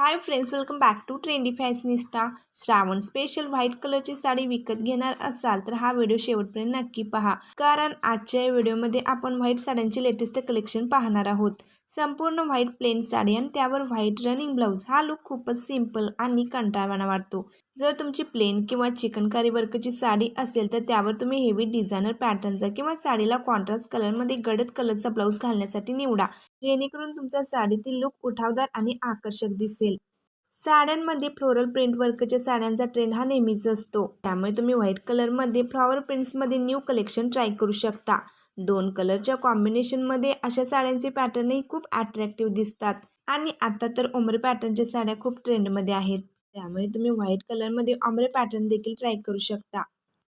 Hi friends welcome back to trendy fashionista Shravan special white कलरची साडी विकत घेणार असाल तर हा व्हिडिओ शेवटपर्यंत नक्की पहा. कारण आजच्या या व्हिडिओमध्ये आपण व्हाईट साड्यांचे लेटेस्ट कलेक्शन पाहणार आहोत. संपूर्ण व्हाईट प्लेन साडी आणि त्यावर व्हाईट रनिंग ब्लाऊज हा लुक खूपच सिंपल आणि कंटाळवाणा वाटतो. जर तुमची प्लेन किंवा चिकनकारी वर्कची साडी असेल तर त्यावर तुम्ही हेवी डिझायनर पॅटर्नचा किंवा साडीला कॉन्ट्रास्ट कलरमध्ये गडद कलरचा ब्लाऊज घालण्यासाठी निवडा. जेणेकरून तुमच्या साडीतील लुक उठावदार आणि आकर्षक दिसेल. साड्यांमध्ये फ्लोरल प्रिंट वर्कच्या साड्यांचा ट्रेंड हा नेहमीच असतो. त्यामुळे तुम्ही व्हाईट कलरमध्ये फ्लॉवर प्रिंट्समध्ये न्यू कलेक्शन ट्राय करू शकता. दोन कलरच्या कॉम्बिनेशनमध्ये अशा साड्यांचे पॅटर्नही खूप अट्रॅक्टिव्ह दिसतात. आणि आता तर ओमरे पॅटर्नच्या साड्या खूप ट्रेंडमध्ये आहेत. त्यामुळे तुम्ही व्हाईट कलरमध्ये ऑमरे पॅटर्न देखील ट्राय करू शकता.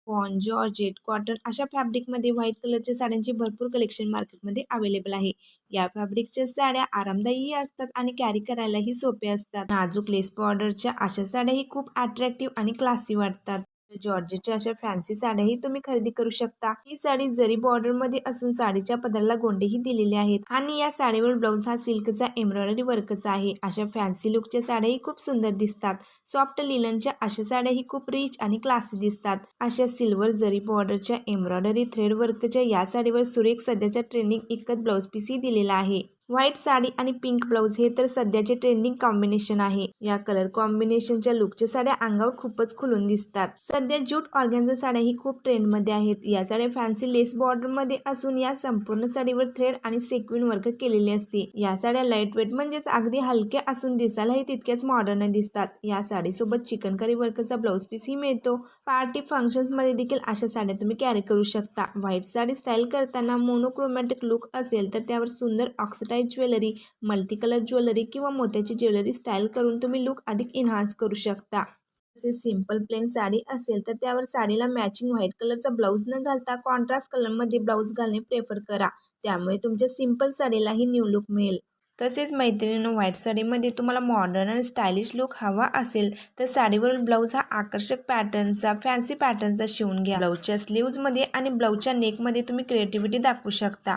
पॉन जॉर्जेट कॉटन अशा फॅब्रिकमध्ये व्हाईट कलरच्या साड्यांचे भरपूर कलेक्शन मार्केटमध्ये अवेलेबल आहे. या फॅब्रिकच्या साड्या आरामदायी असतात आणि कॅरी करायलाही सोपे असतात. नाजूक लेस बॉर्डरच्या अशा साड्याही खूप अट्रॅक्टिव्ह आणि क्लासी वाटतात. म्हणजे जॉर्जेटच्या अशा फॅन्सी साड्याही तुम्ही खरेदी करू शकता. ही साडी जरी बॉर्डरमध्ये असून साडीच्या पदराला गोंडेही दिलेले आहेत. आणि या साडीवर ब्लाऊज हा सिल्कचा एम्ब्रॉयडरी वर्कचा आहे. अशा फॅन्सी लुकच्या साड्याही खूप सुंदर दिसतात. सॉफ्ट लिलनच्या अशा साड्याही खूप रिच आणि क्लासी दिसतात. अशा सिल्वर जरी बॉर्डरच्या एम्ब्रॉयडरी थ्रेड वर्कच्या या साडीवर सुरेख सध्याच्या ट्रेंडिंग इकत ब्लाऊज पीसही दिलेला आहे. व्हाईट साडी आणि पिंक ब्लाऊज हे तर सध्याचे ट्रेंडिंग कॉम्बिनेशन आहे. या कलर कॉम्बिनेशनच्या लुकच्या साड्या अंगावर खूपच खुलून दिसतात. सध्या ज्यूट ऑर्गॅन्झा साड्या ही खूप ट्रेंडमध्ये आहेत. या साड्या फॅन्सी लेस बॉर्डरमध्ये असून या संपूर्ण साडीवर थ्रेड आणि सेक्विन वर्क केलेली असते. या साड्या लाइट वेट म्हणजेच अगदी हलक्या असून दिसायलाही तितक्याच मॉडर्न दिसतात. या साडीसोबत चिकनकारी वर्कचा ब्लाऊज पीसही मिळतो. पार्टी फंक्शन्समध्ये देखील अशा साड्या तुम्ही कॅरी करू शकता. व्हाईट साडी स्टाईल करताना मोनोक्रोमॅटिक लुक असेल तर त्यावर सुंदर oxidised jewellery multi colour jewellery किंवा मोत्याची ज्वेलरी स्टाईल करून तुम्ही लुक अधिक इन्हान्स करू शकता. तसेच सिंपल प्लेन साडी असेल तर त्यावर साडीला मॅचिंग व्हाईट कलरचा ब्लाऊज न घालता कॉन्ट्रास्ट कलरमध्ये ब्लाऊज घालणे प्रेफर करा. त्यामुळे तुमच्या सिंपल साडीलाही न्यू लुक मिळेल. तसेच मैत्रिणीनं व्हाईट साडीमध्ये तुम्हाला मॉडर्न आणि स्टायलिश लुक हवा असेल तर साडीवरील ब्लाऊज हा आकर्षक पॅटर्नचा फॅन्सी पॅटर्नचा शिवून घ्या. ब्लाऊजच्या स्लीव्जमध्ये आणि ब्लाऊजच्या नेकमध्ये तुम्ही क्रिएटिव्हिटी दाखवू शकता.